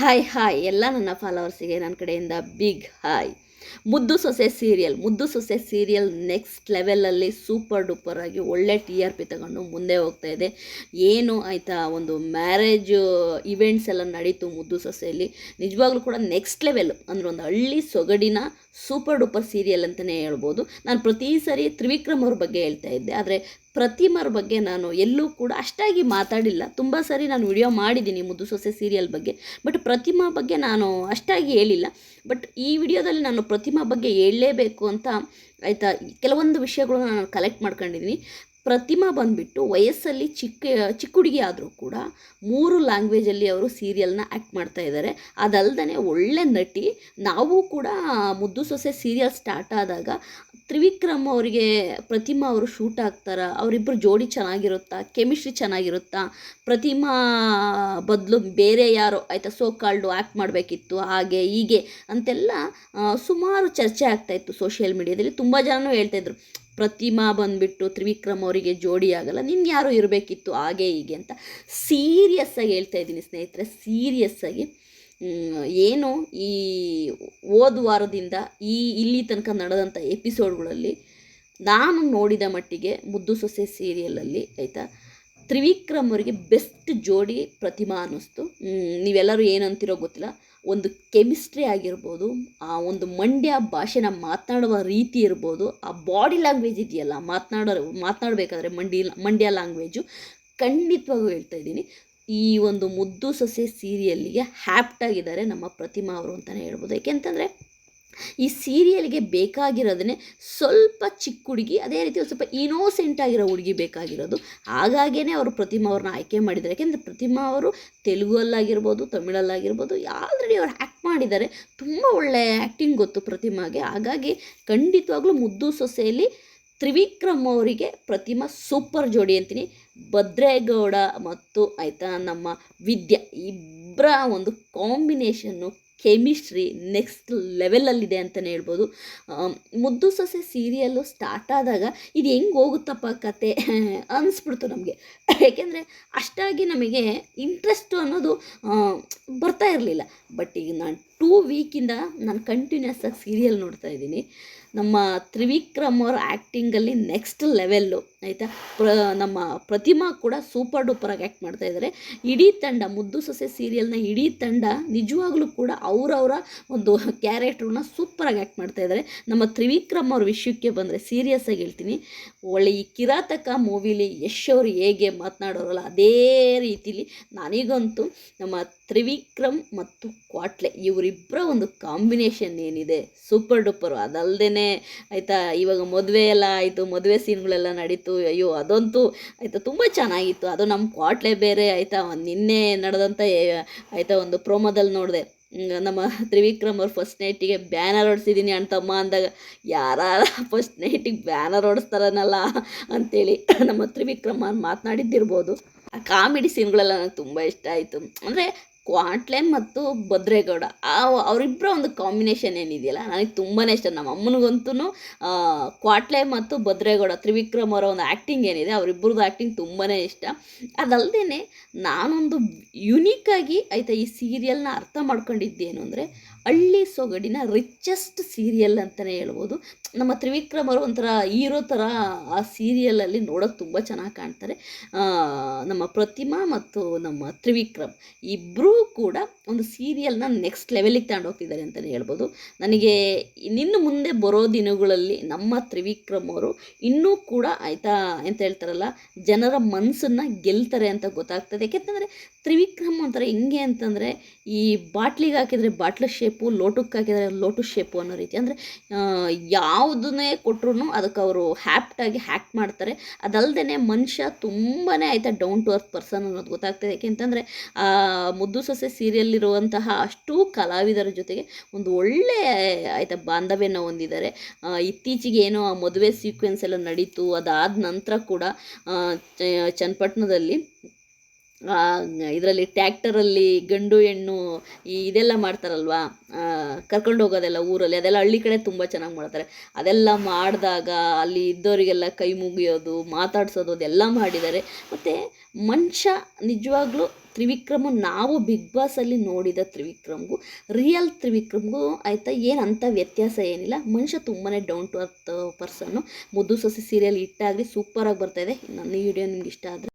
Hi hi ಎಲ್ಲ ನನ್ನ ಫಾಲೋವರ್ಸಿಗೆ ನನ್ನ ಕಡೆಯಿಂದ ಬಿಗ್ ಹಾಯ್ ಮುದ್ದು ಸೊಸೆ ಸೀರಿಯಲ್ ಮುದ್ದು ಸೊಸೆ ಸೀರಿಯಲ್ ನೆಕ್ಸ್ಟ್ ಲೆವೆಲಲ್ಲಿ ಸೂಪರ್ ಡೂಪರ್ ಆಗಿ ಒಳ್ಳೆ ಟಿ ಆರ್ ಪಿ ತಗೊಂಡು ಮುಂದೆ ಹೋಗ್ತಾ ಇದೆ. ಏನು ಆಯಿತಾ, ಒಂದು ಮ್ಯಾರೇಜ್ ಇವೆಂಟ್ಸ್ ಎಲ್ಲ ನಡೀತು ಮುದ್ದು ಸೊಸೆಯಲ್ಲಿ. ನಿಜವಾಗ್ಲೂ ಕೂಡ ನೆಕ್ಸ್ಟ್ ಲೆವೆಲ್ ಅಂದರೆ ಒಂದು ಹಳ್ಳಿ ಸೊಗಡಿನ ಸೂಪರ್ ಡೂಪರ್ ಸೀರಿಯಲ್ ಅಂತಲೇ ಹೇಳ್ಬೋದು. ನಾನು ಪ್ರತಿ ಸರಿ ತ್ರಿವಿಕ್ರಮ್ ಅವ್ರ ಬಗ್ಗೆ ಹೇಳ್ತಾ ಇದ್ದೆ. ಆದರೆ ಪ್ರತಿಮರ ಬಗ್ಗೆ ನಾನು ಎಲ್ಲೂ ಕೂಡ ಅಷ್ಟಾಗಿ ಮಾತಾಡಿಲ್ಲ. ತುಂಬ ಸರಿ ನಾನು ವಿಡಿಯೋ ಮಾಡಿದ್ದೀನಿ ಮುದ್ದು ಸೊಸೆ ಸೀರಿಯಲ್ ಬಗ್ಗೆ. ಬಟ್ ಪ್ರತಿಮಾ ಬಗ್ಗೆ ನಾನು ಅಷ್ಟಾಗಿ ಹೇಳಿಲ್ಲ. ಬಟ್ ಈ ವಿಡಿಯೋದಲ್ಲಿ ನಾನು ಪ್ರತಿಮಾ ಬಗ್ಗೆ ಹೇಳಲೇಬೇಕು ಅಂತ ಆಯಿತಾ? ಕೆಲವೊಂದು ವಿಷಯಗಳನ್ನ ನಾನು ಕಲೆಕ್ಟ್ ಮಾಡ್ಕೊಂಡಿದ್ದೀನಿ ಪ್ರತಿಮಾ ಬಂದುಬಿಟ್ಟು ವಯಸ್ಸಲ್ಲಿ ಚಿಕ್ಕ ಚಿಕ್ಕ ಹುಡುಗಿ ಆದರೂ ಕೂಡ ಮೂರು ಲ್ಯಾಂಗ್ವೇಜಲ್ಲಿ ಅವರು ಸೀರಿಯಲ್ನ ಆ್ಯಕ್ಟ್ ಮಾಡ್ತಾ ಇದ್ದಾರೆ ಅದಲ್ಲದೆ ಒಳ್ಳೆ ನಟಿ. ನಾವು ಕೂಡ ಮುದ್ದು ಸೊಸೆ ಸೀರಿಯಲ್ ಸ್ಟಾರ್ಟ್ ಆದಾಗ ತ್ರಿವಿಕ್ರಮ್ ಅವರಿಗೆ ಪ್ರತಿಮಾ ಅವರು ಶೂಟ್ ಆಗ್ತಾರ? ಅವರಿಬ್ಬರು ಜೋಡಿ ಚೆನ್ನಾಗಿರುತ್ತಾ? ಕೆಮಿಸ್ಟ್ರಿ ಚೆನ್ನಾಗಿರುತ್ತಾ? ಪ್ರತಿಮಾ ಬದಲು ಬೇರೆ ಯಾರೋ, ಆಯಿತಾ ಸೋ ಕಾಲ್ಡು ಆ್ಯಕ್ಟ್ ಮಾಡಬೇಕಿತ್ತು, ಹಾಗೆ, ಹೀಗೆ ಅಂತೆಲ್ಲ ಸುಮಾರು ಚರ್ಚೆ ಆಗ್ತಾಯಿತ್ತು ಸೋಷಿಯಲ್ ಮೀಡಿಯಾದಲ್ಲಿ ತುಂಬ ಜನನೂ ಹೇಳ್ತಾಯಿದ್ರು ಪ್ರತಿಮಾ ಬಂದುಬಿಟ್ಟು ತ್ರಿವಿಕ್ರಮ್ ಅವರಿಗೆ ಜೋಡಿ ಆಗಲ್ಲ ನಿನ್ನ ಯಾರು ಇರಬೇಕಿತ್ತು ಹಾಗೆ ಹೀಗೆ ಅಂತ ಸೀರಿಯಸ್ಸಾಗಿ ಹೇಳ್ತಾ ಇದ್ದೀನಿ ಸ್ನೇಹಿತರೆ ಸೀರಿಯಸ್ಸಾಗಿ ಏನು ಈ ಹೋದ ವಾರದಿಂದ ಈ ಇಲ್ಲಿ ತನಕ ನಡೆದಂಥ ಎಪಿಸೋಡ್ಗಳಲ್ಲಿ ನಾನು ನೋಡಿದ ಮಟ್ಟಿಗೆ ಮುದ್ದು ಸೊಸೆ ಸೀರಿಯಲಲ್ಲಿ ಆಯಿತಾ, ತ್ರಿವಿಕ್ರಮ್ ಅವರಿಗೆ ಬೆಸ್ಟ್ ಜೋಡಿ ಪ್ರತಿಮಾ ಅನ್ನಿಸ್ತು. ನೀವೆಲ್ಲರೂ ಏನಂತಿರೋ ಗೊತ್ತಿಲ್ಲ. ಒಂದು ಕೆಮಿಸ್ಟ್ರಿ ಆಗಿರ್ಬೋದು, ಆ ಒಂದು ಮಂಡ್ಯ ಭಾಷೆನ ಮಾತನಾಡುವ ರೀತಿ ಇರ್ಬೋದು, ಆ ಬಾಡಿ ಲ್ಯಾಂಗ್ವೇಜ್ ಇದೆಯಲ್ಲ, ಮಾತನಾಡೋ, ಮಾತನಾಡಬೇಕಾದ್ರೆ ಮಂಡಿ, ಮಂಡ್ಯ ಲ್ಯಾಂಗ್ವೇಜು ಖಂಡಿತವಾಗೂ ಹೇಳ್ತಾ ಇದ್ದೀನಿ. ಈ ಒಂದು ಮುದ್ದು ಸೊಸೆ ಸೀರಿಯಲ್ಲಿಗೆ ಹ್ಯಾಪ್ಟಾಗಿದ್ದಾರೆ ನಮ್ಮ ಪ್ರತಿಮಾ ಅವರು ಅಂತಲೇ ಹೇಳ್ಬೋದು. ಯಾಕೆಂತಂದರೆ ಈ ಸೀರಿಯಲ್ಗೆ ಬೇಕಾಗಿರೋದನ್ನೇ ಸ್ವಲ್ಪ ಚಿಕ್ಕ ಹುಡುಗಿ, ಅದೇ ರೀತಿ ಸ್ವಲ್ಪ ಇನೋಸೆಂಟ್ ಆಗಿರೋ ಹುಡುಗಿ ಬೇಕಾಗಿರೋದು. ಹಾಗಾಗೇ ಅವರು ಪ್ರತಿಮಾ ಅವ್ರನ್ನ ಆಯ್ಕೆ ಮಾಡಿದ್ದಾರೆ. ಯಾಕೆಂದರೆ ಪ್ರತಿಮಾ ಅವರು ತೆಲುಗಲ್ಲಾಗಿರ್ಬೋದು, ತಮಿಳಲ್ಲಾಗಿರ್ಬೋದು ಆಲ್ರೆಡಿ ಅವ್ರು ಆ್ಯಕ್ಟ್ ಮಾಡಿದ್ದಾರೆ, ತುಂಬ ಒಳ್ಳೆಯ ಆ್ಯಕ್ಟಿಂಗ್ ಗೊತ್ತು ಪ್ರತಿಮಾಗೆ. ಹಾಗಾಗಿ ಖಂಡಿತವಾಗ್ಲೂ ಮುದ್ದು ಸೊಸೆಯಲ್ಲಿ ತ್ರಿವಿಕ್ರಮ್ ಅವರಿಗೆ ಪ್ರತಿಮಾ ಸೂಪರ್ ಜೋಡಿ ಅಂತೀನಿ. ಭದ್ರೇಗೌಡ ಮತ್ತು ಆಯಿತಾ ನಮ್ಮ ವಿದ್ಯಾ ಇಬ್ಬರ ಒಂದು ಕಾಂಬಿನೇಷನ್ನು ಕೆಮಿಸ್ಟ್ರಿ ನೆಕ್ಸ್ಟ್ ಲೆವೆಲಲ್ಲಿದೆ ಅಂತಲೇ ಹೇಳ್ಬೋದು. ಮುದ್ದು ಸೊಸೆ ಸೀರಿಯಲ್ಲು ಸ್ಟಾರ್ಟ್ ಆದಾಗ ಇದು ಹೆಂಗೆ ಹೋಗುತ್ತಪ್ಪ ಕತೆ ಅನಿಸ್ಬಿಡ್ತು ನಮಗೆ. ಏಕೆಂದರೆ ಅಷ್ಟಾಗಿ ನಮಗೆ ಇಂಟ್ರೆಸ್ಟು ಅನ್ನೋದು ಬರ್ತಾ ಇರಲಿಲ್ಲ. ಬಟ್ ಈಗ ನಾನು ಟೂ ವೀಕಿಂದ ನಾನು ಕಂಟಿನ್ಯೂಸ್ ಆಗಿ ಸೀರಿಯಲ್ ನೋಡ್ತಾ ಇದ್ದೀನಿ. ನಮ್ಮ ತ್ರಿವಿಕ್ರಮ್ ಅವ್ರ ಆ್ಯಕ್ಟಿಂಗಲ್ಲಿ ನೆಕ್ಸ್ಟ್ ಲೆವೆಲ್ಲು ಆಯಿತಾ? ಪ್ರ, ನಮ್ಮ ಪ್ರತಿಮಾ ಕೂಡ ಸೂಪರ್ ಡೂಪರಾಗಿ ಆ್ಯಕ್ಟ್ ಮಾಡ್ತಾ ಇದ್ದಾರೆ ಇಡೀ ತಂಡ, ಮುದ್ದು ಸೊಸೆ ಸೀರಿಯಲ್ನ ಇಡೀ ತಂಡ ನಿಜವಾಗ್ಲೂ ಕೂಡ ಅವರವರ ಒಂದು ಕ್ಯಾರೆಕ್ಟ್ರನ್ನ ಸೂಪರಾಗಿ ಆ್ಯಕ್ಟ್ ಮಾಡ್ತಾ ಇದ್ದಾರೆ ನಮ್ಮ ತ್ರಿವಿಕ್ರಮ್ ಅವ್ರ ವಿಷಯಕ್ಕೆ ಬಂದರೆ ಸೀರಿಯಸ್ ಆಗಿ ಹೇಳ್ತೀನಿ. ಒಳ್ಳೆ ಈ ಕಿರಾತಕ ಮೂವಿಲಿ ಯಶ್ ಅವರು ಹೇಗೆ ಮಾತನಾಡೋರಲ್ಲ, ಅದೇ ರೀತಿಲಿ ನನಗಂತೂ ನಮ್ಮ ತ್ರಿವಿಕ್ರಮ್ ಮತ್ತು ಕ್ವಾಟ್ಲೆ ಇವರಿಬ್ಬರ ಒಂದು ಕಾಂಬಿನೇಷನ್ ಏನಿದೆ. ಸೂಪರ್ ಡೂಪರು ಅದಲ್ಲದೆ ಆಯಿತಾ? ಇವಾಗ ಮದುವೆ ಎಲ್ಲ ಆಯಿತು, ಮದುವೆ ಸೀನ್ಗಳೆಲ್ಲ ನಡೀತು. ಅಯ್ಯೋ, ಅದಂತೂ ಆಯಿತಾ, ತುಂಬ ಚೆನ್ನಾಗಿತ್ತು. ಅದು ನಮ್ಮ ಕ್ವಾಟ್ಲೆ ಬೇರೆ ಆಯಿತಾ ನಿನ್ನೆ ನಡೆದಂಥ ಆಯಿತಾ, ಒಂದು ಪ್ರೋಮೋದಲ್ಲಿ ನೋಡಿದೆ. ನಮ್ಮ ತ್ರಿವಿಕ್ರಮ್ ಅವ್ರು ಫಸ್ಟ್ ನೈಟಿಗೆ ಬ್ಯಾನರ್ ಹೊಡ್ಸಿದ್ದೀನಿ ಅಂತಮ್ಮ ಅಂದಾಗ ಯಾರ ಫಸ್ಟ್ ನೈಟಿಗೆ ಬ್ಯಾನರ್ ಹೊಡಿಸ್ತಾರನಲ್ಲ? ಅಂತೇಳಿ ನಮ್ಮ ತ್ರಿವಿಕ್ರಮ್ ಅವ್ರು ಮಾತನಾಡಿದ್ದಿರ್ಬೋದು. ಆ ಕಾಮಿಡಿ ಸೀನ್ಗಳೆಲ್ಲ ನನಗೆ ತುಂಬ ಇಷ್ಟ ಆಯಿತು. ಅಂದರೆ ಕ್ವಾಟ್ಲೆ ಮತ್ತು ಭದ್ರೇಗೌಡ. ಆ ಅವರಿಬ್ಬರ ಒಂದು ಕಾಂಬಿನೇಷನ್ ಏನಿದೆಯಲ್ಲ, ನನಗೆ ತುಂಬಾ ಇಷ್ಟ. ನಮ್ಮ ಅಮ್ಮನಿಗಂತೂ ಕ್ವಾಟ್ಲೆ ಮತ್ತು ಭದ್ರೇಗೌಡ, ತ್ರಿವಿಕ್ರಮ್ ಅವರ ಒಂದು ಆ್ಯಕ್ಟಿಂಗ್ ಏನಿದೆ ಅವರಿಬ್ಬರದ್ದು ಆ್ಯಕ್ಟಿಂಗ್ ತುಂಬಾ ಇಷ್ಟ. ಅದಲ್ಲದೆ ನಾನೊಂದು ಯುನೀಕಾಗಿ ಆಯಿತಾ ಈ ಸೀರಿಯಲ್ನ ಅರ್ಥ ಮಾಡ್ಕೊಂಡಿದ್ದೇನು ಅಂದರೆ ಹಳ್ಳಿ ಸೊಗಡಿನ ರಿಚೆಸ್ಟ್ ಸೀರಿಯಲ್ ಅಂತಲೇ ಹೇಳ್ಬೋದು. ನಮ್ಮ ತ್ರಿವಿಕ್ರಮ್ ಅವರು ಒಂಥರ ಹೀರೋ ಥರ ಆ ಸೀರಿಯಲಲ್ಲಿ ನೋಡೋಕೆ ತುಂಬ ಚೆನ್ನಾಗಿ ಕಾಣ್ತಾರೆ. ನಮ್ಮ ಪ್ರತಿಮಾ ಮತ್ತು ನಮ್ಮ ತ್ರಿವಿಕ್ರಮ್ ಇಬ್ಬರೂ ಕೂಡ ಒಂದು ಸೀರಿಯಲ್ನ ನೆಕ್ಸ್ಟ್ ಲೆವೆಲಿಗೆ ತಗೊಂಡೋಗ್ತಿದ್ದಾರೆ ಅಂತಲೇ ಹೇಳ್ಬೋದು. ನನಗೆ ಇನ್ನು ಮುಂದೆ ಬರೋ ದಿನಗಳಲ್ಲಿ ನಮ್ಮ ತ್ರಿವಿಕ್ರಮ್ ಅವರು ಇನ್ನೂ ಕೂಡ ಆಯಿತಾ ಅಂತ ಹೇಳ್ತಾರಲ್ಲ, ಜನರ ಮನಸ್ಸನ್ನು ಗೆಲ್ತಾರೆ ಅಂತ ಗೊತ್ತಾಗ್ತದೆ. ಯಾಕೆಂತಂದರೆ ತ್ರಿವಿಕ್ರಮ್ ಒಂಥರ ಹೆಂಗೆ ಅಂತಂದರೆ ಈ ಬಾಟ್ಲಿಗೆ ಹಾಕಿದರೆ ಬಾಟ್ಲ್ ಶೇಪು ಲೋಟಕ್ಕೆ ಹಾಕಿದರೆ ಲೋಟು ಶೇಪು ಅನ್ನೋ ರೀತಿ. ಅಂದರೆ ಯಾವುದನ್ನೇ ಕೊಟ್ಟರು ಅದಕ್ಕೆ ಅವರು ಹ್ಯಾಪ್ಟಾಗಿ ಹ್ಯಾಕ್ ಮಾಡ್ತಾರೆ. ಅದಲ್ಲದೆ ಮನುಷ್ಯ ತುಂಬಾ ಆಯಿತಾ ಡೌನ್ ಟು ಅರ್ತ್ ಪರ್ಸನ್ ಅನ್ನೋದು ಗೊತ್ತಾಗ್ತದೆ ಯಾಕೆಂತಂದರೆ ಮುದ್ದು ಸೊಸೆ ಸೀರಿಯಲ್ಲಿರುವಂತಹ ಅಷ್ಟು ಕಲಾವಿದರ ಜೊತೆಗೆ ಒಂದು ಒಳ್ಳೆ, ಆಯಿತಾ ಬಾಂಧವ್ಯನ ಹೊಂದಿದ್ದಾರೆ. ಇತ್ತೀಚೆಗೆ ಏನೋ ಆ ಮದುವೆ ಸೀಕ್ವೆನ್ಸ್ ಎಲ್ಲ ನಡೀತು. ಅದಾದ ನಂತರ ಕೂಡ ಚನ್ನಪಟ್ಟಣದಲ್ಲಿ ಇದರಲ್ಲಿ ಟ್ಯಾಕ್ಟರಲ್ಲಿ ಗಂಡು ಹೆಣ್ಣು ಈ ಇದೆಲ್ಲ ಮಾಡ್ತಾರಲ್ವಾ? ಕರ್ಕೊಂಡು ಹೋಗೋದೆಲ್ಲ ಊರಲ್ಲಿ, ಅದೆಲ್ಲ ಹಳ್ಳಿ ಕಡೆ ತುಂಬ ಚೆನ್ನಾಗಿ ಮಾಡ್ತಾರೆ. ಅದೆಲ್ಲ ಮಾಡಿದಾಗ ಅಲ್ಲಿ ಇದ್ದವರಿಗೆಲ್ಲ ಕೈ ಮುಗಿಯೋದು, ಮಾತಾಡ್ಸೋದು, ಅದೆಲ್ಲ ಮಾಡಿದ್ದಾರೆ. ಮತ್ತು ಮನುಷ್ಯ ನಿಜವಾಗ್ಲೂ ತ್ರಿವಿಕ್ರಮ, ನಾವು ಬಿಗ್ ಬಾಸಲ್ಲಿ ನೋಡಿದ ತ್ರಿವಿಕ್ರಮ್ಗೂ ರಿಯಲ್ ತ್ರಿವಿಕ್ರಮ್ಗೂ ಆಯಿತಾ ಏನು ಅಂಥ ವ್ಯತ್ಯಾಸ ಏನಿಲ್ಲ. ಮನುಷ್ಯ ತುಂಬಾ ಡೌನ್ ಟು ಅರ್ತ್ ಪರ್ಸನ್ನು ಮುದ್ದು ಸೊಸೆ ಸೀರಿಯಲ್ ಹಿಟ್ಟಾಗಲಿ ಸೂಪರಾಗಿ ಬರ್ತಾಯಿದೆ ನನ್ನ ಈ ವಿಡಿಯೋ ನಿಮ್ಗೆ ಇಷ್ಟ ಆದರೆ.